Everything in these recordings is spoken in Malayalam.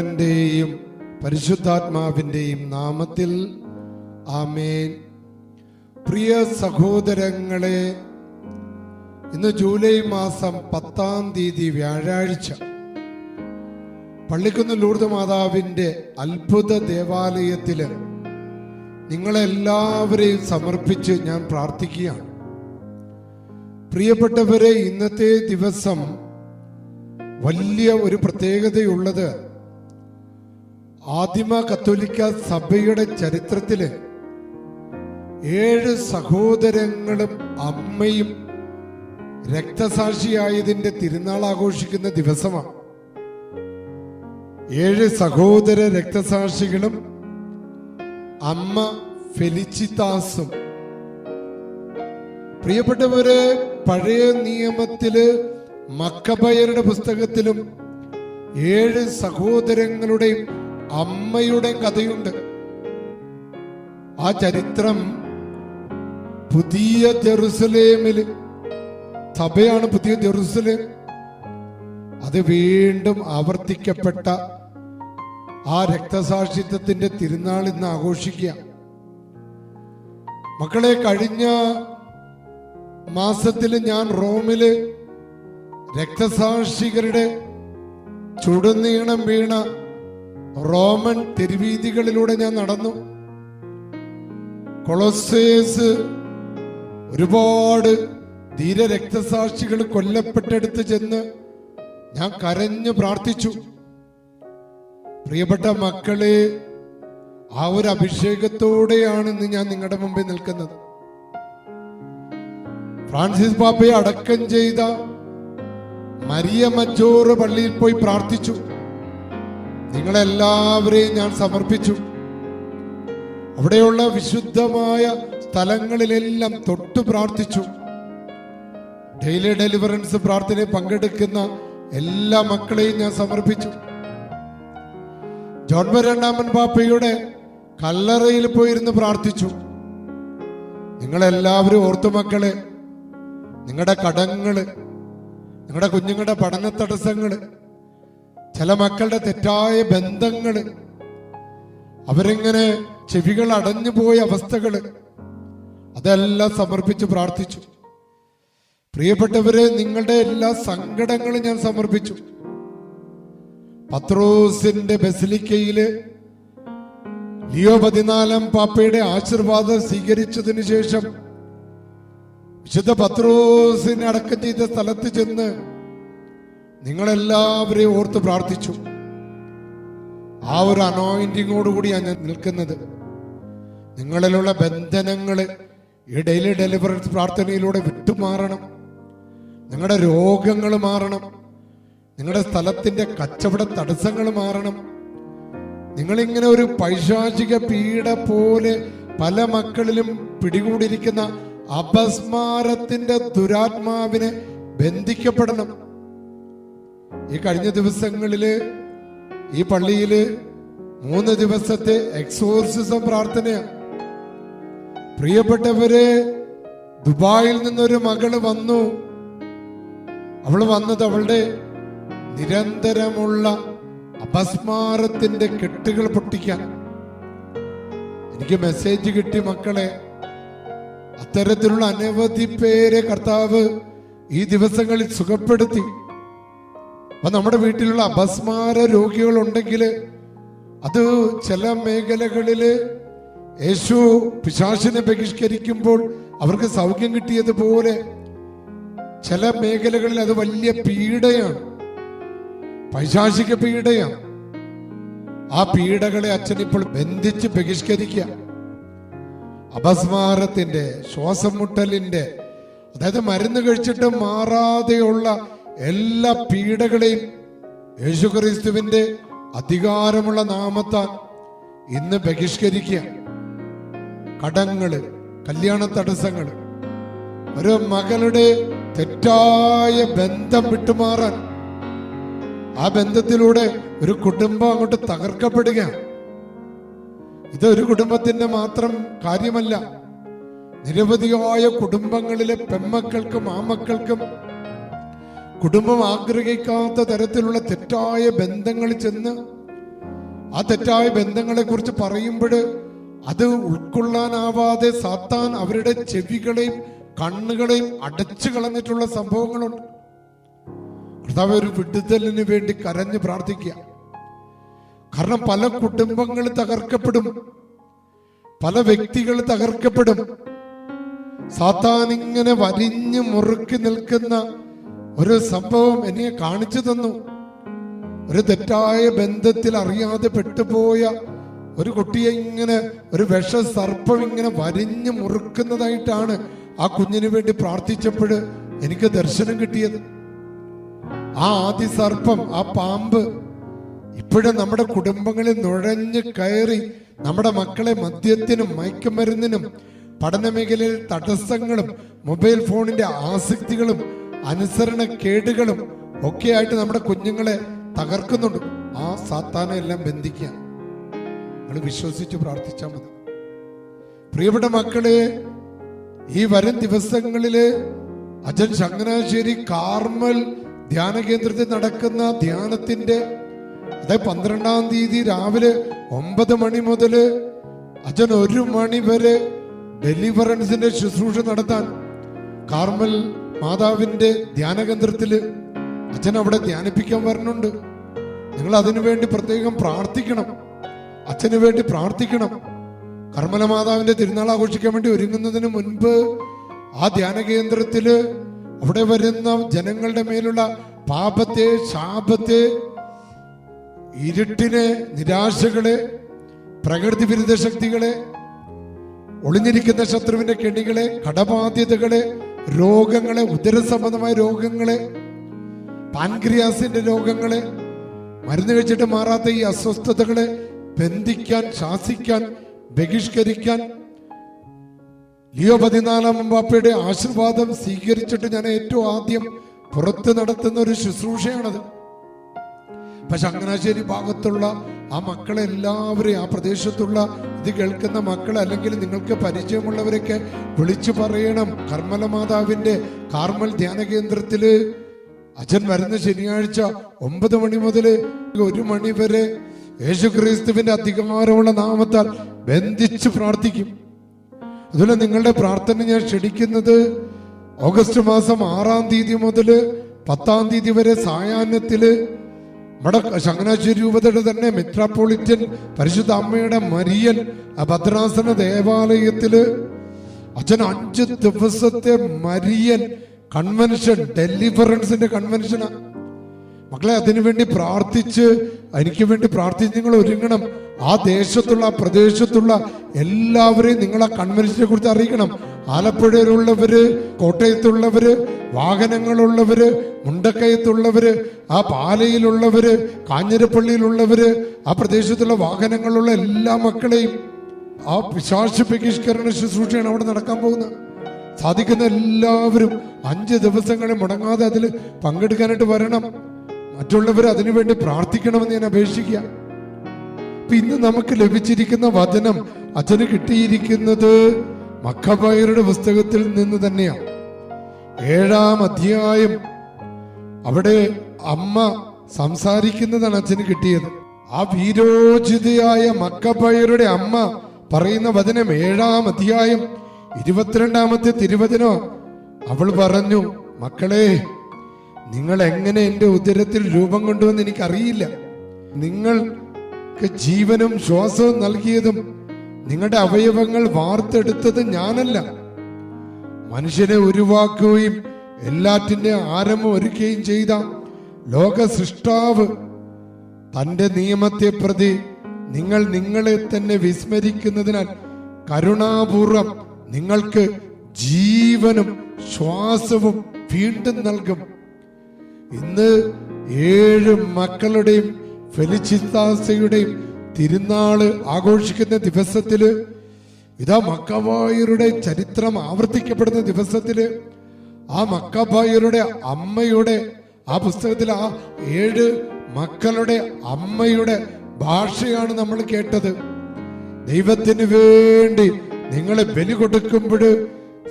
പുത്രന്റെയും പരിശുദ്ധാത്മാവിന്റെയും നാമത്തിൽ ആമേൻ. പ്രിയ സഹോദരങ്ങളെ ഇന്ന് ജൂലൈ മാസം പത്താം തീയതി വ്യാഴാഴ്ച പള്ളിക്കുന്ന് ലൂർദ് മാതാവിന്റെ അത്ഭുത ദേവാലയത്തിൽ നിങ്ങളെല്ലാവരെയും സമർപ്പിച്ച് ഞാൻ പ്രാർത്ഥിക്കുകയാണ്. പ്രിയപ്പെട്ടവരെ ഇന്നത്തെ ദിവസം വലിയ ഒരു പ്രത്യേകതയുള്ളത് ആദിമ കത്തോലിക്ക സഭയുടെ ചരിത്രത്തിൽ ഏഴ് സഹോദരങ്ങളും അമ്മയും രക്തസാക്ഷിയായതിന്റെ തിരുനാൾ ആഘോഷിക്കുന്ന ദിവസമാണ്. ഏഴ് സഹോദര രക്തസാക്ഷികളും അമ്മ ഫെലിച്ചിത്താസും. പ്രിയപ്പെട്ടവരെ പഴയ നിയമത്തിൽ മക്കബയരുടെ പുസ്തകത്തിലും ഏഴ് സഹോദരങ്ങളുടെയും അമ്മയുടെ കഥയുണ്ട്. ആ ചരിത്രം പുതിയ ജെറുസലേമിൽ സഭയാണ് പുതിയ ജെറുസലേം. അത് വീണ്ടും ആവർത്തിക്കപ്പെട്ട ആ രക്തസാക്ഷിത്വത്തിന്റെ തിരുനാൾ ഇന്ന് ആഘോഷിക്കുക. മക്കളെ കഴിഞ്ഞ മാസത്തിൽ ഞാൻ റോമിൽ രക്തസാക്ഷികരുടെ ചുടുനീണം വീണ റോമൻ തെരുവീതികളിലൂടെ ഞാൻ നടന്നു. കൊളോസേസ് ഒരുപാട് ധീര രക്തസാക്ഷികൾ കൊല്ലപ്പെട്ടെടുത്ത് ചെന്ന് ഞാൻ കരഞ്ഞു പ്രാർത്ഥിച്ചു. പ്രിയപ്പെട്ട മക്കളെ ആ ഒരു അഭിഷേകത്തോടെയാണ് ഇന്ന് ഞാൻ നിങ്ങളുടെ മുമ്പിൽ നിൽക്കുന്നത്. ഫ്രാൻസിസ് പാപ്പയെ അടക്കം ചെയ്ത മരിയ മജോറ് പള്ളിയിൽ പോയി പ്രാർത്ഥിച്ചു. നിങ്ങളെല്ലാവരെയും ഞാൻ സമർപ്പിച്ചു. അവിടെയുള്ള വിശുദ്ധമായ സ്ഥലങ്ങളിലെല്ലാം തൊട്ട് പ്രാർത്ഥിച്ചു. ഡെയിലി ഡെലിവറൻസ് പ്രാർത്ഥനയിൽ പങ്കെടുക്കുന്ന എല്ലാ മക്കളെയും ഞാൻ സമർപ്പിച്ചു. ജോൺ രണ്ടാമൻ പാപ്പയുടെ കല്ലറയിൽ പോയിരുന്ന് പ്രാർത്ഥിച്ചു. നിങ്ങളെല്ലാവരും ഓർത്തു മക്കളെ നിങ്ങളുടെ കടങ്ങൾ നിങ്ങളുടെ കുഞ്ഞുങ്ങളുടെ പഠന തടസ്സങ്ങൾ ചില മക്കളുടെ തെറ്റായ ബന്ധങ്ങൾ അവരിങ്ങനെ ചെവികൾ അടഞ്ഞു പോയ അവസ്ഥകൾ അതെല്ലാം സമർപ്പിച്ച് പ്രാർത്ഥിച്ചു. പ്രിയപ്പെട്ടവരെ നിങ്ങളുടെ എല്ലാ സങ്കടങ്ങളും ഞാൻ സമർപ്പിച്ചു. പത്രോസിന്റെ ബസിലിക്കയിൽ ലിയോ പതിനാലാം പാപ്പയുടെ ആശീർവാദം സ്വീകരിച്ചതിനു ശേഷം വിശുദ്ധ പത്രോസിനെ അടക്കം ചെയ്ത സ്ഥലത്ത് ചെന്ന് നിങ്ങളെല്ലാവരെയും ഓർത്ത് പ്രാർത്ഥിച്ചു. ആ ഒരു അനോയിന്റിങ്ങോടുകൂടിയാണ് ഞാൻ നിൽക്കുന്നത്. നിങ്ങളിലുള്ള ബന്ധനങ്ങൾ ഈ ഡെയിലി ഡെലിവറൻസ് പ്രാർത്ഥനയിലൂടെ വിട്ടുമാറണം. നിങ്ങളുടെ രോഗങ്ങൾ മാറണം. നിങ്ങളുടെ സ്ഥലത്തിന്റെ കച്ചവട തടസ്സങ്ങൾ മാറണം. നിങ്ങളിങ്ങനെ ഒരു പൈശാചിക പീഡ പോലെ പല മക്കളിലും പിടികൂടിയിരിക്കുന്ന അപസ്മാരത്തിന്റെ ദുരാത്മാവിനെ ബന്ധിക്കപ്പെടണം. ഈ കഴിഞ്ഞ ദിവസങ്ങളിൽ ഈ പള്ളിയിൽ മൂന്ന് ദിവസത്തെ എക്സോർസിസം പ്രാർത്ഥനയാണ്. പ്രിയപ്പെട്ടവരെ ദുബായിൽ നിന്നൊരു മകൾ വന്നു. അവൾ വന്നത് അവളുടെ നിരന്തരമുള്ള അപസ്മാരത്തിന്റെ കെട്ടുകൾ പൊട്ടിക്കാൻ. എനിക്ക് മെസ്സേജ് കിട്ടി മക്കളെ അത്തരത്തിലുള്ള അനവധി പേരെ കർത്താവ് ഈ ദിവസങ്ങളിൽ സുഖപ്പെടുത്തി. അപ്പൊ നമ്മുടെ വീട്ടിലുള്ള അപസ്മാര രോഗികൾ ഉണ്ടെങ്കിൽ അത് ചില മേഖലകളിൽ യേശു പിശാശിനെ ബഹിഷ്കരിക്കുമ്പോൾ അവർക്ക് സൗഖ്യം കിട്ടിയതുപോലെ ചില മേഖലകളിൽ അത് വലിയ പീഡയാണ്. പൈശാചിക പീഡയാണ്. ആ പീഡകളെ അച്ഛൻ ഇപ്പോൾ ബന്ധിച്ച് ബഹിഷ്കരിക്കുക. അപസ്മാരത്തിന്റെ ശ്വാസം മുട്ടലിന്റെ അതായത് മരുന്ന് കഴിച്ചിട്ട് മാറാതെയുള്ള എല്ലാ പീഡകളെയും യേശുക്രിസ്തുവിന്റെ അധികാരമുള്ള നാമത്താൽ ഇന്ന് ബഹിഷ്കരിക്കുക. കടങ്ങൾ കല്യാണ തടസ്സങ്ങൾ ഒരു മകളുടെ തെറ്റായ ബന്ധം വിട്ടുമാറാൻ ആ ബന്ധത്തിലൂടെ ഒരു കുടുംബം അങ്ങോട്ട് തകർക്കപ്പെടുക. ഇത് ഒരു കുടുംബത്തിന്റെ മാത്രം കാര്യമല്ല. നിരവധിയായ കുടുംബങ്ങളിലെ പെമ്മക്കൾക്കും ആമക്കൾക്കും കുടുംബം ആഗ്രഹിക്കാത്ത തരത്തിലുള്ള തെറ്റായ ബന്ധങ്ങളിൽ ചെന്ന് ആ തെറ്റായ ബന്ധങ്ങളെ കുറിച്ച് പറയുമ്പോൾ അത് ഉൾക്കൊള്ളാനാവാതെ സാത്താൻ അവരുടെ ചെവികളെയും കണ്ണുകളെയും അടച്ചു കളഞ്ഞിട്ടുള്ള സംഭവങ്ങളുണ്ട്. കർത്താവ് ഒരു വിടുതലിന് വേണ്ടി കരഞ്ഞ് പ്രാർത്ഥിക്കുക. കാരണം പല കുടുംബങ്ങൾ തകർക്കപ്പെടും. പല വ്യക്തികൾ തകർക്കപ്പെടും. സാത്താൻ ഇങ്ങനെ വരിഞ്ഞു മുറുക്കി നിൽക്കുന്ന ഒരു സംഭവം എന്നെ കാണിച്ചു തന്നു. ഒരു തെറ്റായ ബന്ധത്തിൽ അറിയാതെ പെട്ടുപോയ ഒരു കുട്ടിയെ ഇങ്ങനെ ഒരു വിഷ സർപ്പം ഇങ്ങനെ വരിഞ്ഞു മുറുക്കുന്നതായിട്ടാണ് ആ കുഞ്ഞിനു വേണ്ടി പ്രാർത്ഥിച്ചപ്പോൾ എനിക്ക് ദർശനം കിട്ടിയത്. ആ ആദി സർപ്പം ആ പാമ്പ് ഇപ്പോഴും നമ്മുടെ കുടുംബങ്ങളിൽ നുഴഞ്ഞു കയറി നമ്മുടെ മക്കളെ മദ്യത്തിനും മയക്കുമരുന്നിനും പഠന മേഖലയിൽ തടസ്സങ്ങളും മൊബൈൽ ഫോണിന്റെ ആസക്തികളും അനുസരണ കേടുകളും ഒക്കെ ആയിട്ട് നമ്മുടെ കുഞ്ഞുങ്ങളെ തകർക്കുന്നുണ്ട്. ആ സാത്താനെ എല്ലാം ബന്ധിക്കുക. നിങ്ങൾ വിശ്വസിച്ച് പ്രാർത്ഥിച്ചാൽ മതി. പ്രിയപ്പെട്ട മക്കളെ ഈ വരും ദിവസങ്ങളിൽ അച്ഛൻ ചങ്ങനാശ്ശേരി കാർമൽ ധ്യാന കേന്ദ്രത്തിൽ നടക്കുന്ന ധ്യാനത്തിന്റെ അതായത് പന്ത്രണ്ടാം തീയതി രാവിലെ ഒമ്പത് മണി മുതൽ അച്ഛൻ ഒരു മണി വരെ ഡെലിവറൻസിന്റെ ശുശ്രൂഷ നടത്താൻ കാർമൽ മാതാവിന്റെ ധ്യാനകേന്ദ്രത്തിൽ അച്ഛൻ അവിടെ ധ്യാനിപ്പിക്കാൻ വരുന്നുണ്ട് നിങ്ങൾ അതിനു വേണ്ടി പ്രത്യേകം പ്രാർത്ഥിക്കണം. അച്ഛന് വേണ്ടി പ്രാർത്ഥിക്കണം. കർമ്മല മാതാവിന്റെ തിരുനാൾ ആഘോഷിക്കാൻ വേണ്ടി ഒരുങ്ങുന്നതിന് മുൻപ് ആ ധ്യാന കേന്ദ്രത്തിൽ അവിടെ വരുന്ന ജനങ്ങളുടെ മേലുള്ള പാപത്തെ ശാപത്തെ ഇരുട്ടിനെ നിരാശകളെ പ്രകൃതി വിരുദ്ധ ശക്തികളെ ഒളിഞ്ഞിരിക്കുന്ന ശത്രുവിന്റെ കെണികളെ കടബാധ്യതകളെ രോഗങ്ങളെ ഉദരസംബന്ധമായ രോഗങ്ങളെ പാൻക്രിയാസിന്റെ രോഗങ്ങളെ മരുന്ന് കഴിച്ചിട്ട് മാറാത്ത ഈ അസ്വസ്ഥതകളെ ബന്ധിക്കാൻ ശാസിക്കാൻ ബഹിഷ്കരിക്കാൻ ലിയോ പതിനാലാം ബാപ്പയുടെ ആശീർവാദം സ്വീകരിച്ചിട്ട് ഞാൻ ഏറ്റവും ആദ്യം പുറത്ത് നടത്തുന്ന ഒരു ശുശ്രൂഷയാണത്. പക്ഷെ ചങ്ങനാശ്ശേരി ഭാഗത്തുള്ള ആ മക്കളെ എല്ലാവരെയും ആ പ്രദേശത്തുള്ള ഇത് കേൾക്കുന്ന മക്കൾ അല്ലെങ്കിൽ നിങ്ങൾക്ക് പരിചയമുള്ളവരൊക്കെ വിളിച്ചു പറയണം. കർമ്മല മാതാവിന്റെ കാർമൽ ധ്യാന കേന്ദ്രത്തിൽ അച്ഛൻ വരുന്ന ശനിയാഴ്ച ഒമ്പത് മണി മുതൽ ഒരു മണി വരെ യേശുക്രിസ്തുവിന്റെ അധികാരമുള്ള നാമത്താൽ ബന്ധിച്ച് പ്രാർത്ഥിക്കും. അതുപോലെ നിങ്ങളുടെ പ്രാർത്ഥന ഞാൻ ക്ഷണിക്കുന്നത് ഓഗസ്റ്റ് മാസം ആറാം തീയതി മുതൽ പത്താം തീയതി വരെ സായാഹ്നത്തിൽ നമ്മുടെ ചങ്ങനാശ്ശേരി രൂപതയുടെ തന്നെ മെത്രാപ്പൊളിറ്റൻ പരിശുദ്ധ അമ്മയുടെ മരിയൻ ഭദ്രാസന ദേവാലയത്തിൽ. അച്ഛൻ അഞ്ച് ദിവസത്തെ മരിയൻ കൺവെൻഷൻ ഡെലിവറൻസിന്റെ കൺവെൻഷനാ മക്കളെ അതിനുവേണ്ടി പ്രാർത്ഥിച്ച് എനിക്ക് വേണ്ടി പ്രാർത്ഥിച്ച് നിങ്ങൾ ഒരുങ്ങണം. ആ ദേശത്തുള്ള ആ പ്രദേശത്തുള്ള എല്ലാവരെയും നിങ്ങൾ ആ കൺവെൻഷനെ കുറിച്ച് അറിയിക്കണം. ആലപ്പുഴയിലുള്ളവര് കോട്ടയത്തുള്ളവര് വാഹനങ്ങളുള്ളവര് മുണ്ടക്കയത്തുള്ളവര് ആ പാലയിലുള്ളവര് കാഞ്ഞിരപ്പള്ളിയിലുള്ളവര് ആ പ്രദേശത്തുള്ള വാഹനങ്ങളുള്ള എല്ലാ മക്കളെയും ആ പിശാശ ബഹിഷ്കരണ ശുശ്രൂഷയാണ് അവിടെ നടക്കാൻ പോകുന്നത്. സാധിക്കുന്ന എല്ലാവരും അഞ്ച് ദിവസങ്ങളെ മുടങ്ങാതെ അതിൽ പങ്കെടുക്കാനായിട്ട് വരണം. മറ്റുള്ളവർ അതിനുവേണ്ടി പ്രാർത്ഥിക്കണമെന്ന് ഞാൻ അപേക്ഷിക്കുക. ഇന്ന് നമുക്ക് ലഭിച്ചിരിക്കുന്ന വചനം അച്ഛന് കിട്ടിയിരിക്കുന്നത് മക്കബായരുടെ പുസ്തകത്തിൽ നിന്ന് തന്നെയാണ് ഏഴാം അധ്യായം. അവിടെ അമ്മ സംസാരിക്കുന്നതാണ് അച്ഛന് കിട്ടിയത്. ആ വീരോചിതയായ മക്കബായരുടെ അമ്മ പറയുന്ന വചനം ഏഴാം അധ്യായം ഇരുപത്തിരണ്ടാമത്തെ തിരുവചനോ. അവൾ പറഞ്ഞു മക്കളെ നിങ്ങൾ എങ്ങനെ എന്റെ ഉദരത്തിൽ രൂപം കൊണ്ടുവന്ന് എനിക്കറിയില്ല. നിങ്ങൾക്ക് ജീവനും ശ്വാസവും നൽകിയതും നിങ്ങളുടെ അവയവങ്ങൾ വാർത്തെടുത്തത് ഞാനല്ല. മനുഷ്യനെ ഉരുവാക്കുകയും എല്ലാറ്റിന്റെ ആരംഭം ഒരുക്കുകയും ചെയ്ത ലോക സൃഷ്ടാവ് തന്റെ നിയമത്തെ പ്രതി നിങ്ങൾ നിങ്ങളെ തന്നെ വിസ്മരിക്കുന്നതിനാൽ കരുണാപൂർവം നിങ്ങൾക്ക് ജീവനും ശ്വാസവും വീണ്ടും നൽകും. ഇന്ന് ഏഴ് മക്കളുടെയും ഫെലിച്ചിത്താസയുടെയും തിരുനാൾ ആഘോഷിക്കുന്ന ദിവസത്തിൽ ഇതാ മക്കബായരുടെ ചരിത്രം ആവർത്തിക്കപ്പെടുന്ന ദിവസത്തിൽ ആ മക്കബായരുടെ അമ്മയുടെ ആ പുസ്തകത്തിൽ ആ ഏഴ് മക്കളുടെ അമ്മയുടെ ഭാഷയാണ് നമ്മൾ കേട്ടത്. ദൈവത്തിന് വേണ്ടി നിങ്ങളെ ബലി കൊടുക്കുമ്പോൾ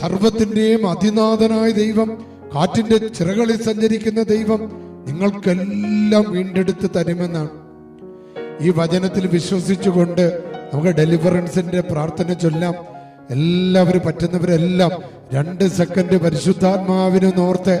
സർവത്തിന്റെയും അതിനാഥനായ ദൈവം കാറ്റിന്റെ ചിറകളിൽ സഞ്ചരിക്കുന്ന ദൈവം നിങ്ങൾക്കെല്ലാം വീണ്ടെടുത്ത് തരുമെന്നാണ്. ഈ വചനത്തിൽ വിശ്വസിച്ചുകൊണ്ട് നമുക്ക് ഡെലിവറൻസിന്റെ പ്രാർത്ഥന ചൊല്ലാം. എല്ലാവരും പറ്റുന്നവരെല്ലാം രണ്ട് സെക്കൻഡ് പരിശുദ്ധാത്മാവിനെ നോർത്ത്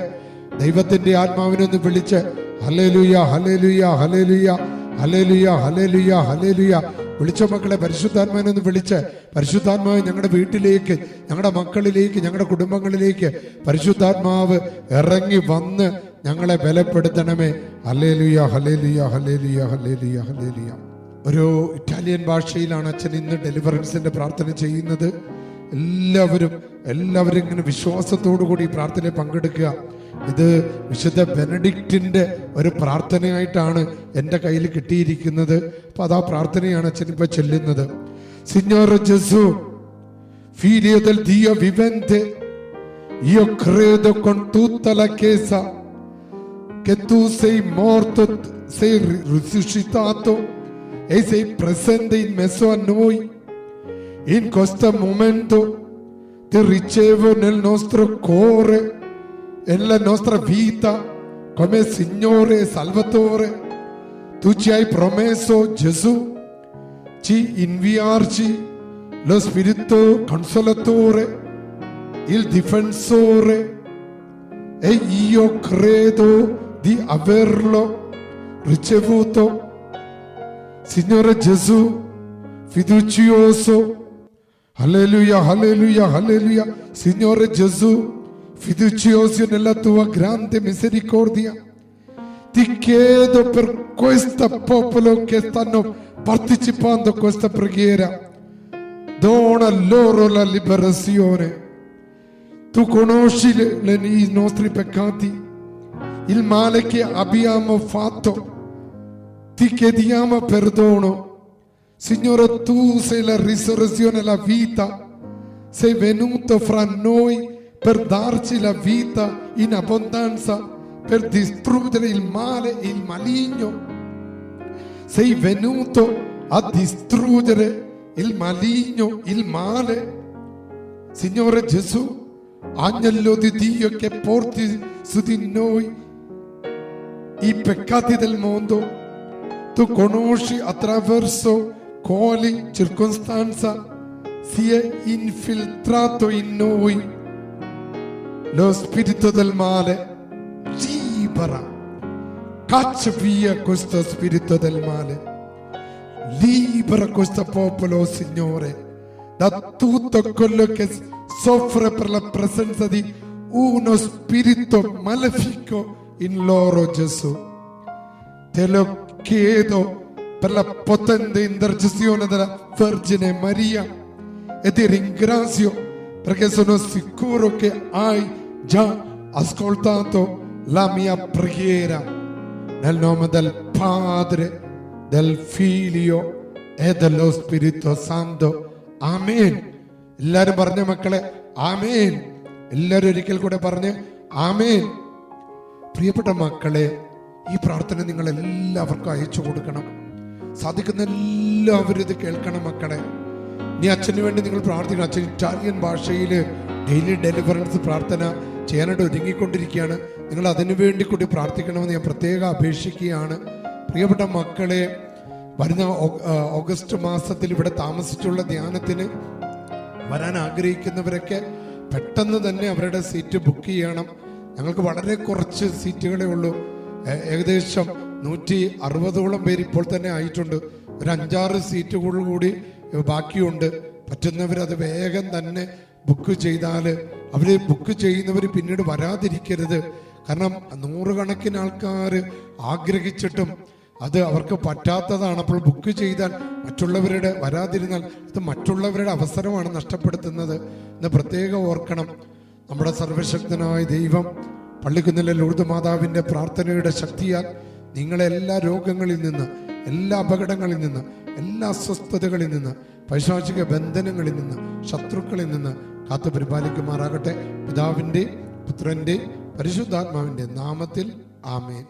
ദൈവത്തിന്റെ ആത്മാവിനൊന്ന് വിളിച്ച് hallelujah hallelujah hallelujah hallelujah hallelujah hallelujah വിളിച്ച മക്കളെ പരിശുദ്ധാത്മാവിനൊന്ന് വിളിച്ച് പരിശുദ്ധാത്മാവ് ഞങ്ങളുടെ വീട്ടിലേക്ക് ഞങ്ങളുടെ മക്കളിലേക്ക് ഞങ്ങളുടെ കുടുംബങ്ങളിലേക്ക് പരിശുദ്ധാത്മാവ് ഇറങ്ങി വന്ന് ഞങ്ങളെ ബലപ്പെടുത്തണമേ. Hallelujah hallelujah hallelujah hallelujah hallelujah ഒരു ഇറ്റാലിയൻ ഭാഷയിലാണ് അച്ഛൻ ഇന്ന് ഡെലിവറൻസിന്റെ പ്രാർത്ഥന ചെയ്യുന്നത്. എല്ലാവരും എല്ലാവരും ഇങ്ങനെ വിശ്വാസത്തോടു കൂടി പ്രാർത്ഥന പങ്കെടുക്കുക. ഇത് വിശുദ്ധ ബെനഡിക്റ്റിന്റെ ഒരു പ്രാർത്ഥനയായിട്ടാണ് എന്റെ കയ്യിൽ കിട്ടിയിരിക്കുന്നത്. അപ്പൊ അതാ പ്രാർത്ഥനയാണ് അച്ഛൻ ഇപ്പൊ ചെല്ലുന്നത്. സിഞ്ഞോർ ജസു del Dio vivente, io che tu sei morto, sei risuscitato e sei presente in mezzo a noi. In questo momento ti ricevo nel nostro cuore e nella nostra vita come Signore e Salvatore. Tu ci hai promesso, Gesù, ci inviarci lo Spirito Consolatore, il Difensore, e io credo di averlo ricevuto. Signore Gesù, fiducioso, alleluia, alleluia, alleluia, Signore Gesù, fiducioso nella tua grande misericordia. Ti chiedo per questo popolo che stanno partecipando a questa preghiera, dona loro la liberazione. Tu conosci le- le- i nostri peccati, il male che abbiamo fatto. Ti chiediamo perdono. Signore, tu sei la risurrezione e la vita. Sei venuto fra noi per darci la vita in abbondanza, per distruggere il male e il maligno. Sei venuto a distruggere il maligno, il male. Signore Gesù, agnello di Dio che porti su di noi i peccati del mondo, tu conosci attraverso quali circostanza si è infiltrato in noi lo spirito del male. Libera, caccia via questo spirito del male. Libera questo popolo, Signore, da tutto quello che soffre per la presenza di uno spirito malefico in loro, Gesù. Te lo chiedo per la potente intercessione della Vergine Maria e ti ringrazio perché sono sicuro che hai già ascoltato la mia preghiera nel nome del Padre, del Figlio e dello Spirito Santo. ആമേൻ എല്ലാരും പറഞ്ഞ മക്കളെ ആമേൻ എല്ലാരും ഒരിക്കൽ കൂടെ പറഞ്ഞ് ആമേൻ പ്രിയപ്പെട്ട മക്കളെ ഈ പ്രാർത്ഥന നിങ്ങൾ എല്ലാവർക്കും അയച്ചു കൊടുക്കണം. സാധിക്കുന്ന എല്ലാവരും ഇത് കേൾക്കണം മക്കളെ. നീ അച്ഛന് വേണ്ടി നിങ്ങൾ പ്രാർത്ഥിക്കണം. അച്ഛൻ ഇറ്റാലിയൻ ഭാഷയിൽ ഡെയിലി ഡെലിവറൻസ് പ്രാർത്ഥന ചെയ്യാനായിട്ട് ഒരുങ്ങിക്കൊണ്ടിരിക്കുകയാണ്. നിങ്ങൾ അതിനു വേണ്ടി കൂടി പ്രാർത്ഥിക്കണമെന്ന് ഞാൻ പ്രത്യേകം അപേക്ഷിക്കുകയാണ്. പ്രിയപ്പെട്ട മക്കളെ വരുന്ന ഓഗസ്റ്റ് മാസത്തിൽ ഇവിടെ താമസിച്ചുള്ള ധ്യാനത്തിന് വരാൻ ആഗ്രഹിക്കുന്നവരൊക്കെ പെട്ടെന്ന് തന്നെ അവരുടെ സീറ്റ് ബുക്ക് ചെയ്യണം. ഞങ്ങൾക്ക് വളരെ കുറച്ച് സീറ്റുകളേ ഉള്ളൂ. ഏകദേശം നൂറ്റി അറുപതോളം പേര് ഇപ്പോൾ തന്നെ ആയിട്ടുണ്ട്. ഒരു അഞ്ചാറ് സീറ്റുകൾ കൂടി ബാക്കിയുണ്ട്. പറ്റുന്നവരത് വേഗം തന്നെ ബുക്ക് ചെയ്താൽ അവർ ബുക്ക് ചെയ്യുന്നവർ പിന്നീട് വരാതിരിക്കരുത്. കാരണം നൂറുകണക്കിന് ആൾക്കാർ ആഗ്രഹിച്ചിട്ടും അത് അവർക്ക് പറ്റാത്തതാണ്. അപ്പോൾ ബുക്ക് ചെയ്താൽ മറ്റുള്ളവരുടെ വരാതിരുന്നാൽ അത് മറ്റുള്ളവരുടെ അവസരമാണ് നഷ്ടപ്പെടുത്തുന്നത്. എന്ന് പ്രത്യേകം ഓർക്കണം. നമ്മുടെ സർവശക്തനായ ദൈവം പള്ളിക്കുന്നിലെ ലൂർദ് മാതാവിന്റെ പ്രാർത്ഥനയുടെ ശക്തിയാൽ നിങ്ങളെ എല്ലാ രോഗങ്ങളിൽ നിന്ന് എല്ലാ അപകടങ്ങളിൽ നിന്ന് എല്ലാ അസ്വസ്ഥതകളിൽ നിന്ന് പൈശാചിക ബന്ധനങ്ങളിൽ നിന്ന് ശത്രുക്കളിൽ നിന്ന് കാത്തു പരിപാലിക്കുമാറാകട്ടെ. പിതാവിന്റെ പുത്രന്റെ പരിശുദ്ധാത്മാവിന്റെ നാമത്തിൽ ആമേൻ.